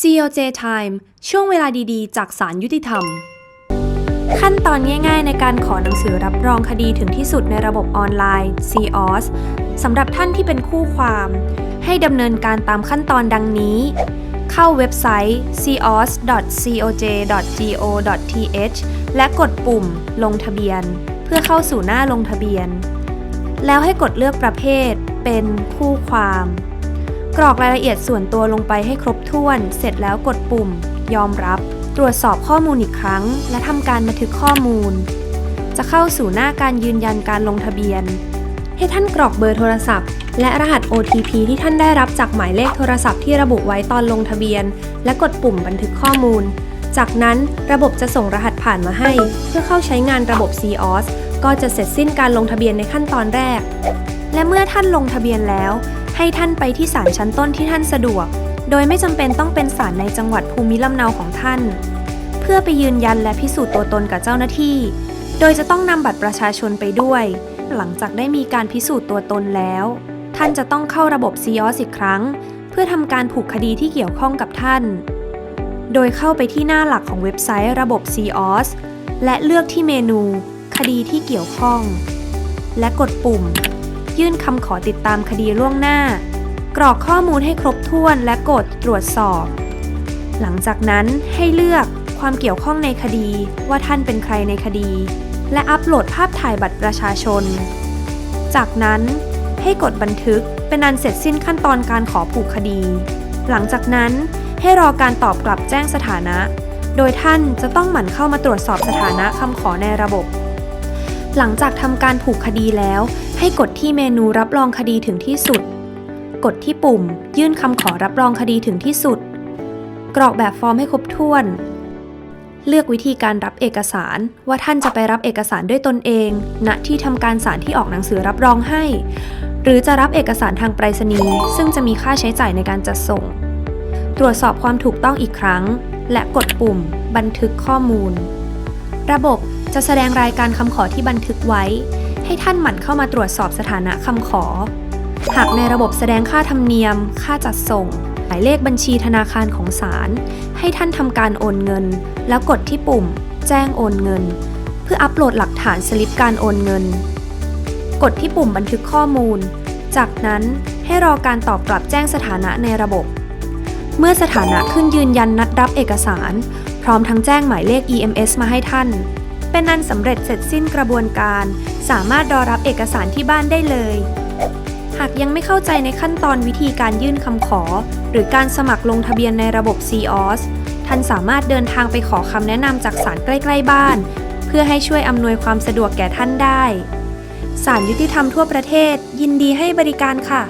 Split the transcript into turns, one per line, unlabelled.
COJ Time ช่วงเวลาดีๆ จากศาลยุติธรรม ขั้นตอนง่ายๆ ในการขอหนังสือรับรองคดีถึงที่สุดในระบบออนไลน์ COS สำหรับท่านที่เป็นคู่ความ ให้ดำเนินการตามขั้นตอนดังนี้ เข้าเว็บไซต์ cos.coj.go.th และกดปุ่ม ลงทะเบียน เพื่อเข้าสู่หน้าลงทะเบียน แล้วให้กดเลือกประเภทเป็นคู่ความ กรอกรายละเอียดส่วนตัวลงไปให้ครบถ้วน เสร็จแล้วกดปุ่ม ยอมรับ ตรวจสอบข้อมูลอีกครั้ง และทำการบันทึกข้อมูล จะเข้าสู่หน้าการยืนยันการลงทะเบียน ให้ท่านกรอกเบอร์โทรศัพท์ และรหัส OTP ที่ท่านได้รับจากหมายเลขโทรศัพท์ที่ระบุไว้ตอนลงทะเบียน และกดปุ่มบันทึกข้อมูล จากนั้นระบบจะส่งรหัสผ่านมาให้ เพื่อเข้าใช้งานระบบ COS ก็จะเสร็จสิ้นการลงทะเบียนในขั้นตอนแรก และเมื่อท่านลงทะเบียนแล้ว ให้ท่านไปที่ศาลชั้นต้นที่ท่านสะดวก โดยไม่จำเป็นต้องเป็นศาลในจังหวัดภูมิลำเนาของท่าน เพื่อไปยืนยันและพิสูจน์ตัวตนกับเจ้าหน้าที่ โดยจะต้องนำบัตรประชาชนไปด้วย หลังจากได้มีการพิสูจน์ตัวตนแล้ว ท่านจะต้องเข้าระบบ COS อีกครั้ง เพื่อทำการผูกคดีที่เกี่ยวข้องกับท่าน โดยเข้าไปที่หน้าหลักของเว็บไซต์ระบบ COS และเลือกที่เมนู คดีที่เกี่ยวข้อง และกดปุ่ม ยื่นคำขอติดตามคดีล่วงหน้า กรอกข้อมูลให้ครบถ้วนและกดตรวจสอบ หลังจากนั้นให้เลือกความเกี่ยวข้องในคดีว่าท่านเป็นใครในคดี และอัปโหลดภาพถ่ายบัตรประชาชน จากนั้นให้กดบันทึกเป็นอันเสร็จสิ้นขั้นตอนการขอผูกคดี หลังจากนั้นให้รอการตอบกลับแจ้งสถานะ โดยท่านจะต้องหมั่นเข้ามาตรวจสอบสถานะคำขอในระบบ หลังจากทำการผูกคดีแล้ว ให้กดที่เมนูรับรองคดีถึงที่สุด กดที่ปุ่ม ยื่นคำขอรับรองคดีถึงที่สุด กรอกแบบฟอร์มให้ครบถ้วน เลือกวิธีการรับเอกสารว่าท่านจะไปรับเอกสารด้วยตนเอง ณที่ทำการศาลที่ออกหนังสือรับรองให้ หรือจะรับเอกสารทางไปรษณีย์ซึ่งจะมีค่าใช้จ่ายในการจัดส่ง ตรวจสอบความถูกต้องอีกครั้ง และกดปุ่ม บันทึกข้อมูล ระบบ จะแสดงรายการคำขอที่บันทึกไว้ ให้ท่านหมั่นเข้ามาตรวจสอบสถานะคำขอ หากในระบบแสดงค่าธรรมเนียม ค่าจัดส่ง หมายเลขบัญชีธนาคารของศาลให้ท่านทำการโอนเงิน แล้วกดที่ปุ่ม แจ้งโอนเงิน เพื่ออัปโหลดหลักฐานสลิปการโอนเงิน กดที่ปุ่มบันทึกข้อมูล จากนั้นให้รอการตอบกลับแจ้งสถานะในระบบ เมื่อสถานะขึ้นยืนยันนัดรับเอกสาร พร้อมทั้งแจ้งหมายเลข EMS มาให้ท่าน เป็นนันสำเร็จเสร็จสิ้นกระบวนการ สามารถรอรับเอกสารที่บ้านได้เลย หากยังไม่เข้าใจในขั้นตอนวิธีการยื่นคำขอ หรือการสมัครลงทะเบียนในระบบ COS ท่านสามารถเดินทางไปขอคำแนะนำจากศาลใกล้ๆบ้าน เพื่อให้ช่วยอำนวยความสะดวกแก่ท่านได้ศาลยุติธรรมทั่วประเทศ ยินดีให้บริการค่ะ